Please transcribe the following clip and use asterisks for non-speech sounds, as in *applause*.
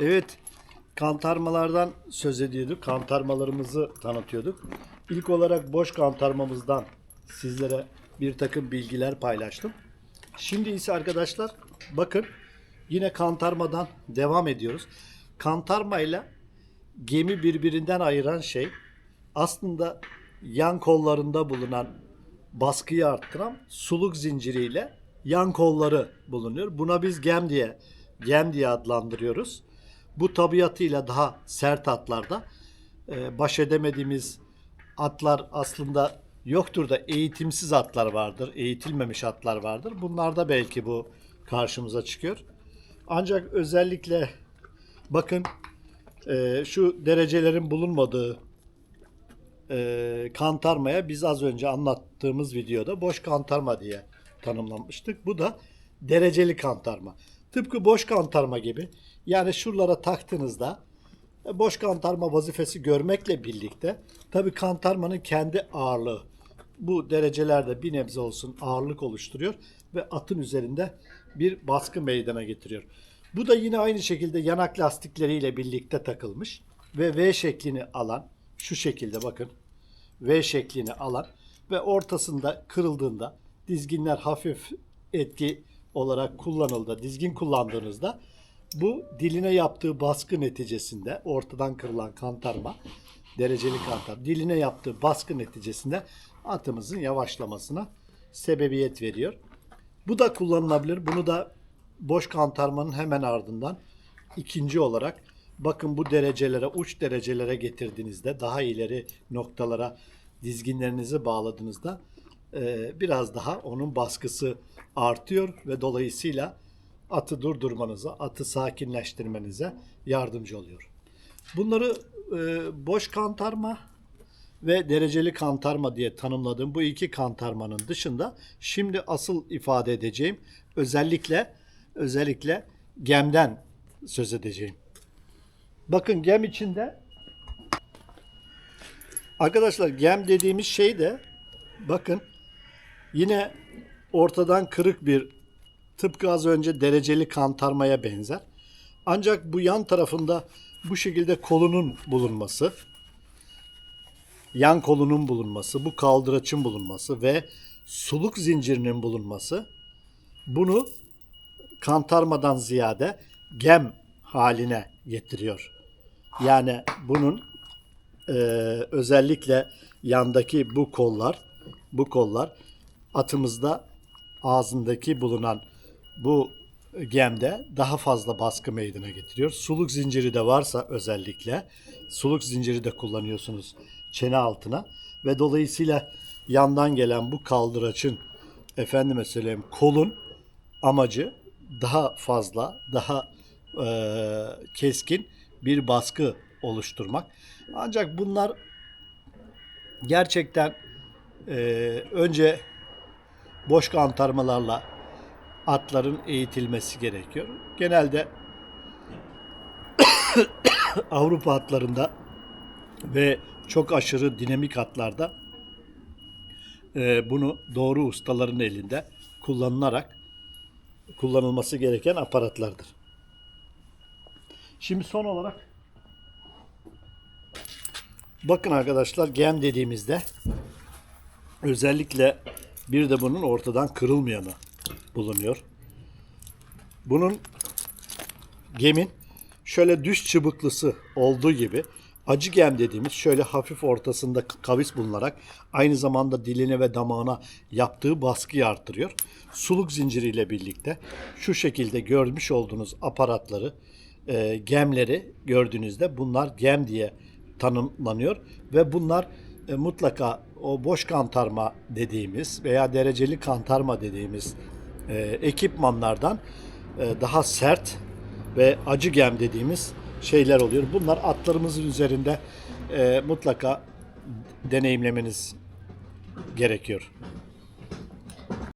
Evet, kantarmalardan söz ediyorduk. Kantarmalarımızı tanıtıyorduk. İlk olarak boş kantarmamızdan sizlere bir takım bilgiler paylaştım. Şimdi ise arkadaşlar bakın yine kantarmadan devam ediyoruz. Kantarmayla gemi birbirinden ayıran şey aslında yan kollarında bulunan baskıyı arttıran suluk zinciriyle yan kolları bulunuyor. Buna biz gem diye gem diye adlandırıyoruz. Bu tabiatıyla daha sert atlarda e, baş edemediğimiz atlar aslında yoktur da eğitimsiz atlar vardır, eğitilmemiş atlar vardır. Bunlarda belki bu karşımıza çıkıyor. Ancak özellikle bakın e, şu derecelerin bulunmadığı e, kantarmaya biz az önce anlattığımız videoda boş kantarma diye tanımlamıştık. Bu da dereceli kantarma. Tıpkı boş kantarma gibi. Yani şuralara taktığınızda e, boş kantarma vazifesi görmekle birlikte tabi kantarmanın kendi ağırlığı bu derecelerde bir nebze olsun ağırlık oluşturuyor ve atın üzerinde bir baskı meydana getiriyor. Bu da yine aynı şekilde yanak lastikleriyle birlikte takılmış ve V şeklini alan şu şekilde bakın V şeklini alan ve ortasında kırıldığında dizginler hafif etki olarak kullanıldı. Dizgin kullandığınızda bu diline yaptığı baskı neticesinde ortadan kırılan kantarma dereceli kantar diline yaptığı baskı neticesinde atımızın yavaşlamasına sebebiyet veriyor. Bu da kullanılabilir. Bunu da boş kantarmanın hemen ardından ikinci olarak bakın bu derecelere uç derecelere getirdiğinizde daha ileri noktalara dizginlerinizi bağladığınızda e, biraz daha onun baskısı artıyor ve dolayısıyla atı durdurmanıza, atı sakinleştirmenize yardımcı oluyor. Bunları e, boş kantarma ve dereceli kantarma diye tanımladığım bu iki kantarmanın dışında şimdi asıl ifade edeceğim özellikle özellikle gemden söz edeceğim. Bakın gem içinde arkadaşlar gem dediğimiz şey de bakın yine ortadan kırık bir tıpkı az önce dereceli kantarmaya benzer. Ancak bu yan tarafında bu şekilde kolunun bulunması, yan kolunun bulunması, bu kaldıraçın bulunması ve suluk zincirinin bulunması bunu kantarmadan ziyade gem haline getiriyor. Yani bunun e, özellikle yandaki bu kollar, bu kollar atımızda ağzındaki bulunan bu gemde daha fazla baskı meydana getiriyor. Suluk zinciri de varsa özellikle suluk zinciri de kullanıyorsunuz çene altına ve dolayısıyla yandan gelen bu kaldıraçın efendime söyleyeyim kolun amacı daha fazla, daha e, keskin bir baskı oluşturmak. Ancak bunlar gerçekten e, önce boş kantarmalarla atların eğitilmesi gerekiyor. Genelde *coughs* Avrupa atlarında ve çok aşırı dinamik atlarda e, bunu doğru ustaların elinde kullanılarak kullanılması gereken aparatlardır. Şimdi son olarak bakın arkadaşlar gem dediğimizde özellikle bir de bunun ortadan kırılmayanı bulunuyor. Bunun gemin şöyle düz çıbıklısı olduğu gibi acı gem dediğimiz şöyle hafif ortasında kavis bulunarak aynı zamanda diline ve damağına yaptığı baskıyı arttırıyor. Suluk zinciriyle birlikte şu şekilde görmüş olduğunuz aparatları, e, gemleri gördüğünüzde bunlar gem diye tanımlanıyor ve bunlar e, mutlaka o boş kantarma dediğimiz veya dereceli kantarma dediğimiz e, ekipmanlardan e, daha sert ve acı gem dediğimiz şeyler oluyor. Bunlar atlarımızın üzerinde e, mutlaka deneyimlemeniz gerekiyor.